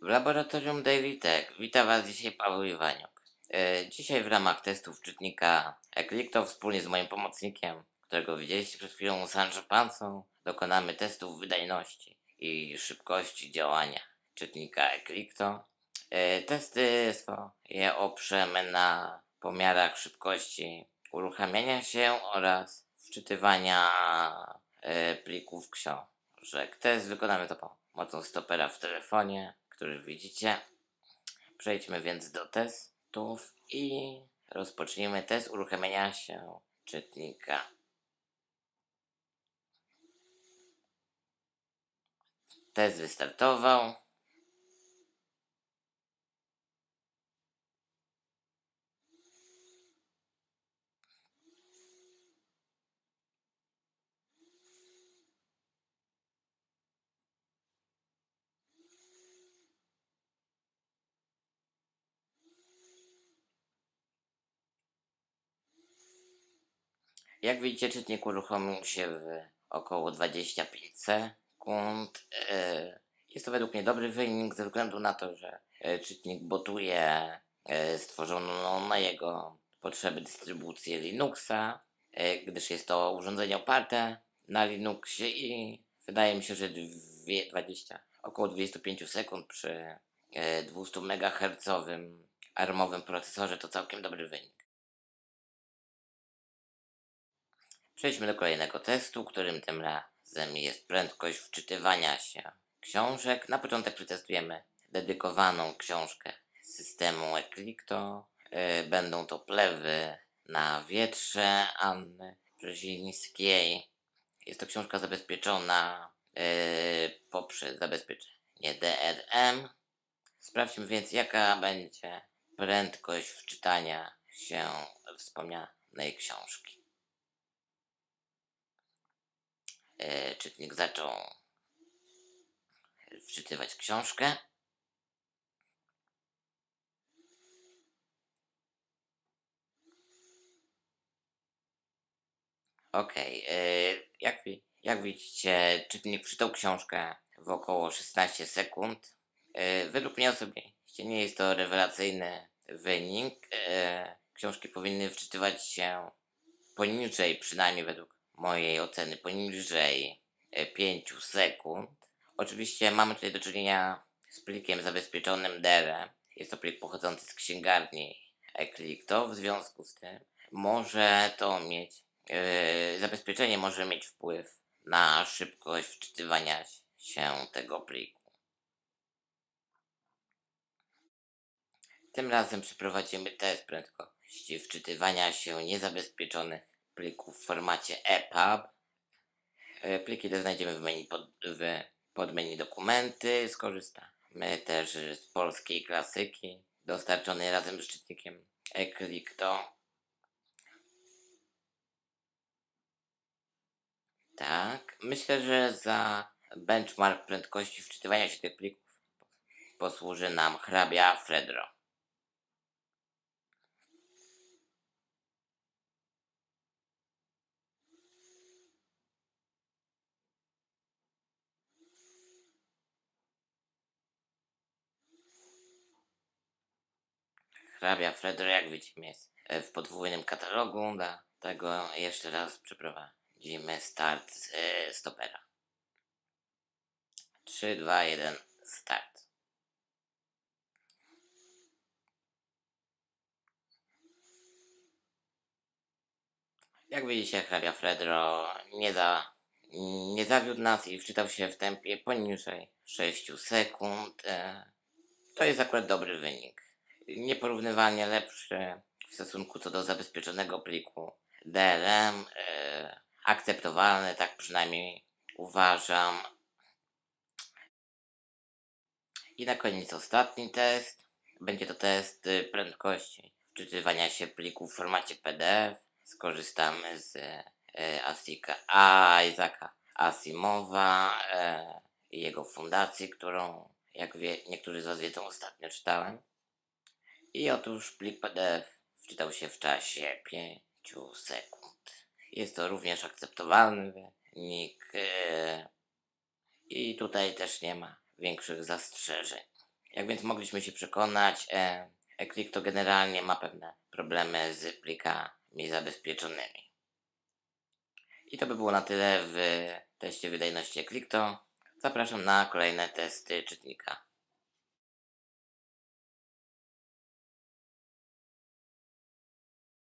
W laboratorium Daily Tech witam Was dzisiaj Paweł Iwaniok. E, dzisiaj w ramach testów czytnika Eclipto wspólnie z moim pomocnikiem, którego widzieliście przed chwilą Sancho Pansą, dokonamy testów wydajności i szybkości działania czytnika Eclipto. E, testy swoje oprzemy na pomiarach szybkości uruchamiania się oraz wczytywania e, plików książek. Test wykonamy za pomocą stopera w telefonie, który widzicie. Przejdźmy więc do testów i rozpocznijmy test uruchamiania się czytnika. Test wystartował. Jak widzicie, czytnik uruchomił się w około 25 sekund. E, Jest to według mnie dobry wynik ze względu na to, że e, czytnik botuje e, stworzoną na jego potrzeby dystrybucję Linuxa, gdyż jest to urządzenie oparte na Linuxie i wydaje mi się, że dwie- 20, około 25 sekund przy e, 200 MHz armowym procesorze to całkiem dobry wynik. Przejdźmy do kolejnego testu, którym tym razem jest prędkość wczytywania się książek. Na początek przetestujemy dedykowaną książkę systemu Eclipto. Yy, Będą to plewy na wietrze Anny Brzezińskiej. Jest to książka zabezpieczona yy, poprzez zabezpieczenie DRM. Sprawdźmy więc, jaka będzie prędkość wczytania się wspomnianej książki. E, czytnik zaczął wczytywać książkę. Okej, e, jak, jak widzicie, czytnik wczytał książkę w około 16 sekund. E, według mnie osobiście nie jest to rewelacyjny wynik. Książki powinny wczytywać się poniżej, przynajmniej według mojej oceny, poniżej 5 sekund. Oczywiście mamy tutaj do czynienia z plikiem zabezpieczonym DRM. Jest to plik pochodzący z księgarni Eclipto. W związku z tym może to mieć, yy, zabezpieczenie może mieć wpływ na szybkość wczytywania się tego pliku. Tym razem przeprowadzimy test prędkości wczytywania się niezabezpieczonych plików w formacie EPUB. E, Pliki te znajdziemy w menu pod, w podmenu dokumenty. Skorzystamy też z polskiej klasyki dostarczonej razem z czytnikiem Eclipto. Tak, myślę, że za benchmark prędkości wczytywania się tych plików posłuży nam hrabia Fredro. Hrabia Fredro, jak widzimy, jest e, w podwójnym katalogu, dlatego jeszcze raz przeprowadzimy start e, stopera. 3, 2, 1, start. Jak widzicie, hrabia Fredro nie, za, nie zawiódł nas i wczytał się w tempie poniżej 6 sekund. E, To jest akurat dobry wynik. Nieporównywalnie lepszy w stosunku co do zabezpieczonego pliku DRM. E, akceptowalny, tak przynajmniej uważam. I na koniec ostatni test. Będzie to test y, prędkości wczytywania się plików w formacie PDF. Skorzystamy z e, Asika, a, Isaaca Asimowa e, i jego fundacji, którą, jak wie, niektórzy z Was wiedzą, ostatnio czytałem. I otóż plik PDF wczytał się w czasie 5 sekund. Jest to również akceptowalny wynik e, i tutaj też nie ma większych zastrzeżeń. Jak więc mogliśmy się przekonać, e, Eclipto generalnie ma pewne problemy z plikami zabezpieczonymi. I to by było na tyle w teście wydajności Eclipto. Zapraszam na kolejne testy czytnika.